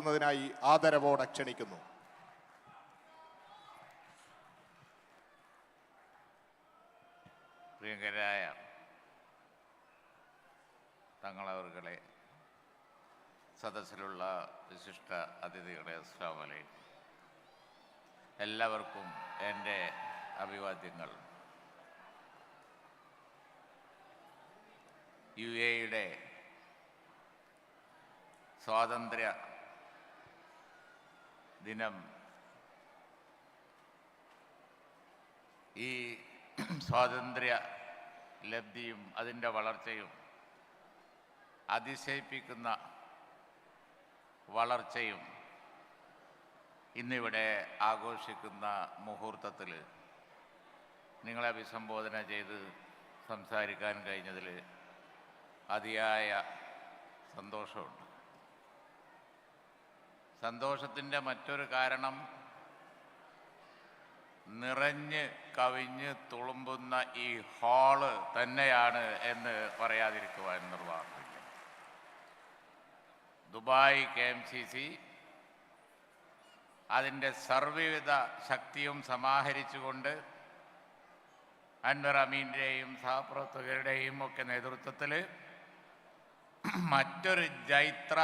നടത്തുന്നതിനായി ആദരവോടെ ക്ഷണിക്കുന്നു. പ്രിയങ്കരായ തങ്ങളവർകളെ സദസ്സിലുള്ള വിശിഷ്ട അതിഥികളെ അസ്ലാമലെ എല്ലാവർക്കും എന്റെ അഭിവാദ്യങ്ങൾ. യു എയുടെ സ്വാതന്ത്ര്യ ദിനം. ഈ സ്വാതന്ത്ര്യ ലബ്ധിയും അതിന്റെ വളർച്ചയും അതിശയിപ്പിക്കുന്ന വളർച്ചയും ഇന്നിവിടെ ആഘോഷിക്കുന്ന മുഹൂർത്തത്തിൽ നിങ്ങളെ അഭിസംബോധന ചെയ്ത് സംസാരിക്കാൻ കഴിഞ്ഞതിൽ അതിയായ സന്തോഷമുണ്ട്. സന്തോഷത്തിന്റെ മറ്റൊരു കാരണം നിറഞ്ഞ് കവിഞ്ഞ് തുളുമ്പുന്ന ഈ ഹാൾ തന്നെയാണ് എന്ന് പറയാതിരിക്കുവാൻ നിർവാഹമില്ല Dubai K M C C അതിന്റെ സർവവിധ ശക്തിയും സമാഹരിച്ചുകൊണ്ട് അൻവർ അമീന്റെയും സഹപ്രവർത്തകരുടെയും ഒക്കെ നേതൃത്വത്തിൽ മറ്റൊരു ജൈത്ര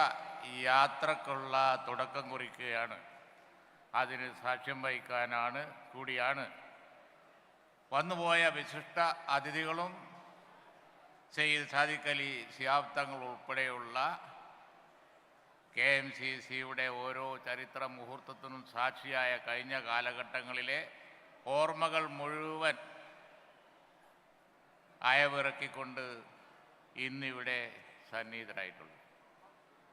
യാത്രക്കുള്ള തുടക്കം കുറിക്കുകയാണ്. അതിന് സാക്ഷ്യം വഹിക്കാനാണ് കൂടിയാണ്. വന്നുപോയ വിശിഷ്ട അതിഥികളും സെയ്ദ് സാദിഖ് അലി സിയാബ്ദങ്ങൾ ഉൾപ്പെടെയുള്ള കെ എം സി സിയുടെ ഓരോ ചരിത്ര മുഹൂർത്തത്തിനും സാക്ഷിയായ കഴിഞ്ഞ കാലഘട്ടങ്ങളിലെ ഓർമ്മകൾ മുഴുവൻ അയവിറക്കിക്കൊണ്ട് ഇന്നിവിടെ സന്നിഹിതരായിട്ടുള്ളൂ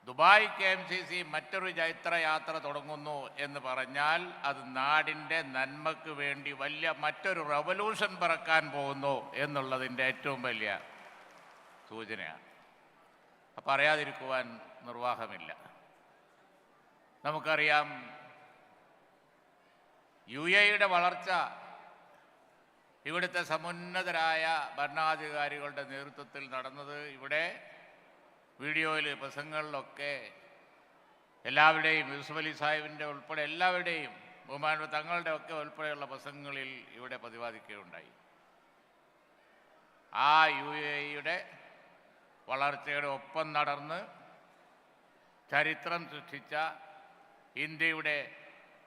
Dubai K M C C മറ്റൊരു ചൈത്രയാത്ര തുടങ്ങുന്നു എന്ന് പറഞ്ഞാൽ അത് നാടിന്റെ നന്മയ്ക്ക് വേണ്ടി വലിയ മറ്റൊരു റവല്യൂഷൻ പിറക്കാൻ പോകുന്നു എന്നുള്ളതിന്റെ ഏറ്റവും വലിയ സൂചനയാണ്. അപ്പം അറിയാതിരിക്കുവാൻ നിർവാഹമില്ല. നമുക്കറിയാം യു എയുടെ വളർച്ച ഇവിടുത്തെ സമുന്നതരായ ഭരണാധികാരികളുടെ നേതൃത്വത്തിൽ നടന്നത് ഇവിടെ വീഡിയോയിൽ പ്രസംഗങ്ങളിലൊക്കെ എല്ലാവരുടെയും യൂസുഫ് അലി സാഹിബിന്റെ ഉൾപ്പെടെ എല്ലാവരുടെയും ബഹുമാന തങ്ങളുടെ ഒക്കെ ഉൾപ്പെടെയുള്ള പ്രസംഗങ്ങളിൽ ഇവിടെ പ്രതിപാദിക്കുകയുണ്ടായി. ആ യു എയുടെ വളർച്ചയുടെ ഒപ്പം നടന്ന് ചരിത്രം സൃഷ്ടിച്ച ഇന്ത്യയുടെ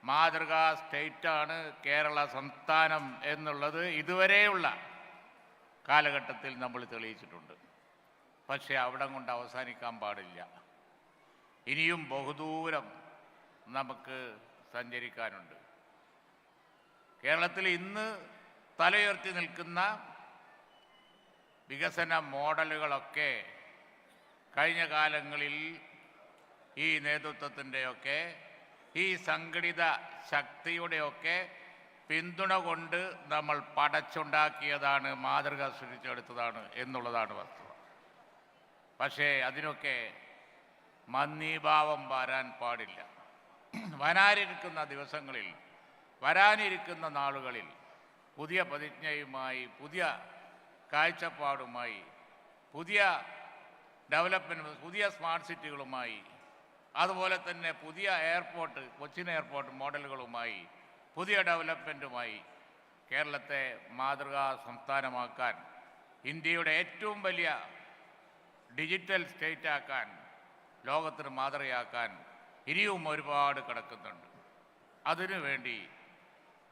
മാതൃകാ സ്റ്റേറ്റാണ് കേരള സംസ്ഥാനം എന്നുള്ളത് ഇതുവരെയുള്ള കാലഘട്ടത്തിൽ നമ്മൾ തെളിയിച്ചിട്ടുണ്ട്. പക്ഷേ അവിടം കൊണ്ട് അവസാനിക്കാൻ പാടില്ല. ഇനിയും ബഹുദൂരം നമുക്ക് സഞ്ചരിക്കാനുണ്ട്. കേരളത്തിൽ ഇന്ന് തലയുയർത്തി നിൽക്കുന്ന വികസന മോഡലുകളൊക്കെ കഴിഞ്ഞ കാലങ്ങളിൽ ഈ നേതൃത്വത്തിന്റെയൊക്കെ ഈ സംഘടിത ശക്തിയുടെയൊക്കെ പിന്തുണ കൊണ്ട് നമ്മൾ പടച്ചുണ്ടാക്കിയതാണ് മാതൃക സൃഷ്ടിച്ചെടുത്തതാണ് എന്നുള്ളതാണ് വസ്തുത. പക്ഷേ അതിനൊക്കെ മന്ദീഭാവം വരാൻ പാടില്ല. വരാനിരിക്കുന്ന ദിവസങ്ങളിൽ വരാനിരിക്കുന്ന നാളുകളിൽ പുതിയ പ്രതിജ്ഞയുമായി പുതിയ കാഴ്ചപ്പാടുമായി പുതിയ ഡെവലപ്മെന്റ് പുതിയ സ്മാർട്ട് സിറ്റികളുമായി അതുപോലെ തന്നെ പുതിയ എയർപോർട്ട് കൊച്ചിൻ എയർപോർട്ട് മോഡലുകളുമായി പുതിയ ഡെവലപ്മെന്റുമായി കേരളത്തെ മാതൃകാ സംസ്ഥാനമാക്കാൻ ഇന്ത്യയുടെ ഏറ്റവും വലിയ ഡിജിറ്റൽ സ്റ്റേറ്റ് ആക്കാൻ ലോകത്തിന് മാതൃകയാക്കാൻ ഇനിയും ഒരുപാട് കിടക്കുന്നുണ്ട്. അതിനുവേണ്ടി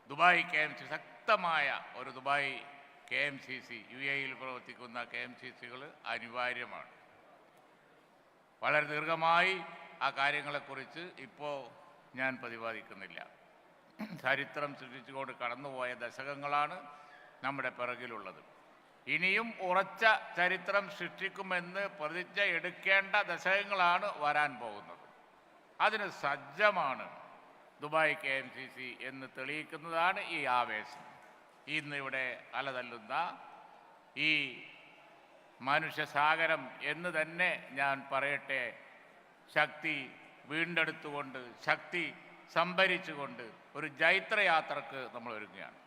ദുബായ് കെ എം സി ശക്തമായ ഒരു Dubai K M C C U എയിൽ പ്രവർത്തിക്കുന്ന കെ എം സി സികൾ അനിവാര്യമാണ്. വളരെ ദീർഘമായി ആ കാര്യങ്ങളെക്കുറിച്ച് ഇപ്പോൾ ഞാൻ പ്രതിപാദിക്കുന്നില്ല. ചരിത്രം സൃഷ്ടിച്ചുകൊണ്ട് കടന്നുപോയ ദശകങ്ങളാണ് നമ്മുടെ പിറകിലുള്ളത്. ഇനിയും ഉറച്ച ചരിത്രം സൃഷ്ടിക്കുമെന്ന് പ്രതിജ്ഞ എടുക്കേണ്ട ദശകങ്ങളാണ് വരാൻ പോകുന്നത്. അതിന് സജ്ജമാണ് Dubai K M C C എന്ന് തെളിയിക്കുന്നതാണ് ഈ ആവേശം. ഇന്നിവിടെ അലതല്ലുന്ന ഈ മനുഷ്യസാഗരം എന്ന് തന്നെ ഞാൻ പറയട്ടെ ശക്തി വീണ്ടെടുത്തുകൊണ്ട് ശക്തി സംഭരിച്ചുകൊണ്ട് ഒരു ജൈത്രയാത്രക്ക് നമ്മൾ ഒരുങ്ങുകയാണ്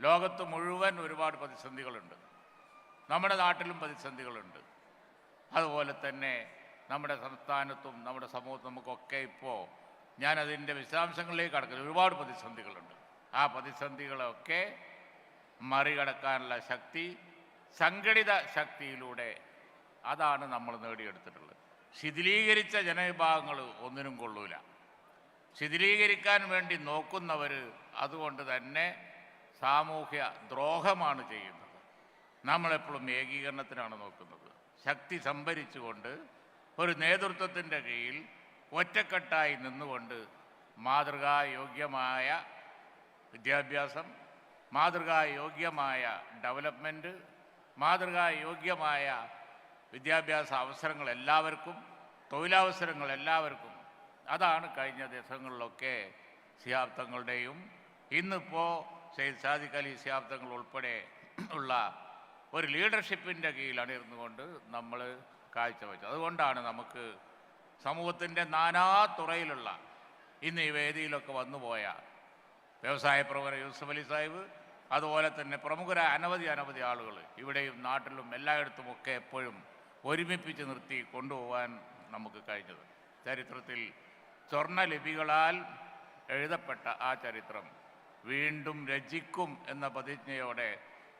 ലോകത്ത് മുഴുവൻ ഒരുപാട് പ്രതിസന്ധികളുണ്ട്. നമ്മുടെ നാട്ടിലും പ്രതിസന്ധികളുണ്ട്. അതുപോലെ തന്നെ നമ്മുടെ സംസ്ഥാനത്തും നമ്മുടെ സമൂഹത്തും നമുക്കൊക്കെ ഇപ്പോൾ ഞാനതിന്റെ വിശദാംശങ്ങളിലേക്ക് കടക്കുന്നത് ഒരുപാട് പ്രതിസന്ധികളുണ്ട്. ആ പ്രതിസന്ധികളൊക്കെ മറികടക്കാനുള്ള ശക്തി സംഘടിത ശക്തിയിലൂടെ അതാണ് നമ്മൾ നേടിയെടുത്തിട്ടുള്ളത്. ശിഥിലീകരിച്ച ജനവിഭാഗങ്ങൾ ഒന്നിനും കൊള്ളൂല. ശിഥിലീകരിക്കാൻ വേണ്ടി നോക്കുന്നവർ അതുകൊണ്ട് തന്നെ സാമൂഹ്യ ദ്രോഹമാണ് ചെയ്യുന്നത്. നമ്മളെപ്പോഴും ഏകീകരണത്തിനാണ് നോക്കുന്നത്. ശക്തി സംഭരിച്ചുകൊണ്ട് ഒരു നേതൃത്വത്തിന്റെ കീഴിൽ ഒറ്റക്കെട്ടായി നിന്നുകൊണ്ട് മാതൃകായോഗ്യമായ വിദ്യാഭ്യാസം മാതൃകായോഗ്യമായ ഡെവലപ്മെന്റ് മാതൃകായോഗ്യമായ വിദ്യാഭ്യാസ അവസരങ്ങൾ എല്ലാവർക്കും തൊഴിലവസരങ്ങൾ എല്ലാവർക്കും. അതാണ് കഴിഞ്ഞ ദിവസങ്ങളിലൊക്കെ സിയാബ്ദങ്ങളുടെയും ഇന്നിപ്പോൾ സെയ്ദ് സാദിഖ് അലി സിയാബ്ദങ്ങൾ ഉൾപ്പെടെ ഉള്ള ഒരു ലീഡർഷിപ്പിന്റെ കീഴിലാണ് ഇരുന്നുകൊണ്ട് നമ്മൾ കാഴ്ചവെച്ചത് അതുകൊണ്ടാണ് നമുക്ക് സമൂഹത്തിന്റെ നാനാ തുറയിലുള്ള ഇന്ന് ഈ വേദിയിലൊക്കെ വന്നുപോയ വ്യവസായ പ്രമുഖർ യൂസഫ് അലി സാഹിബ് അതുപോലെ തന്നെ പ്രമുഖരായ അനവധി അനവധി ആളുകൾ ഇവിടെയും നാട്ടിലും എല്ലായിടത്തുമൊക്കെ എപ്പോഴും ഒരുമിപ്പിച്ച് നിർത്തി കൊണ്ടുപോകാൻ നമുക്ക് കഴിഞ്ഞത്. ചരിത്രത്തിൽ സ്വർണലിപികളാൽ എഴുതപ്പെട്ട ആ ചരിത്രം വീണ്ടും രചിക്കും എന്ന പ്രതിജ്ഞയോടെ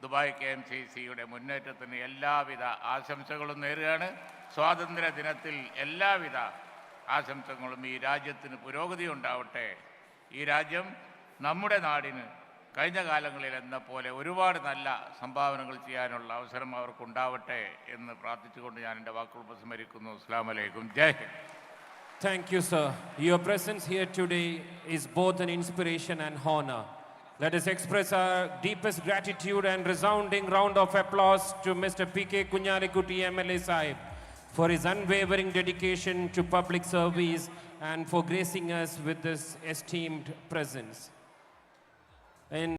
ദുബായ് കെ എം സി സിയുടെ മുന്നേറ്റത്തിന് എല്ലാവിധ ആശംസകളും നേരുകയാണ്. സ്വാതന്ത്ര്യ ദിനത്തിൽ എല്ലാവിധ ആശംസകളും ഈ രാജ്യത്തിന് പുരോഗതി ഉണ്ടാവട്ടെ. ഈ രാജ്യം നമ്മുടെ നാടിന് കഴിഞ്ഞ കാലങ്ങളിൽ എന്ന പോലെ ഒരുപാട് നല്ല സംഭാവനകൾ ചെയ്യാനുള്ള അവസരം അവർക്കുണ്ടാവട്ടെ എന്ന് പ്രാർത്ഥിച്ചുകൊണ്ട് ഞാൻ എന്റെ വാക്കുകൾ ഉപസംഹരിക്കുന്നു. അസ്സാം വലൈക്കും ജയ് Hind. Thank you, sir. Your presence here today is both an inspiration and honor. Let us express our deepest gratitude and resounding round of applause to Mr. P.K. Kunyarikuti MLA Sahib for his unwavering dedication to public service and for gracing us with this esteemed presence. In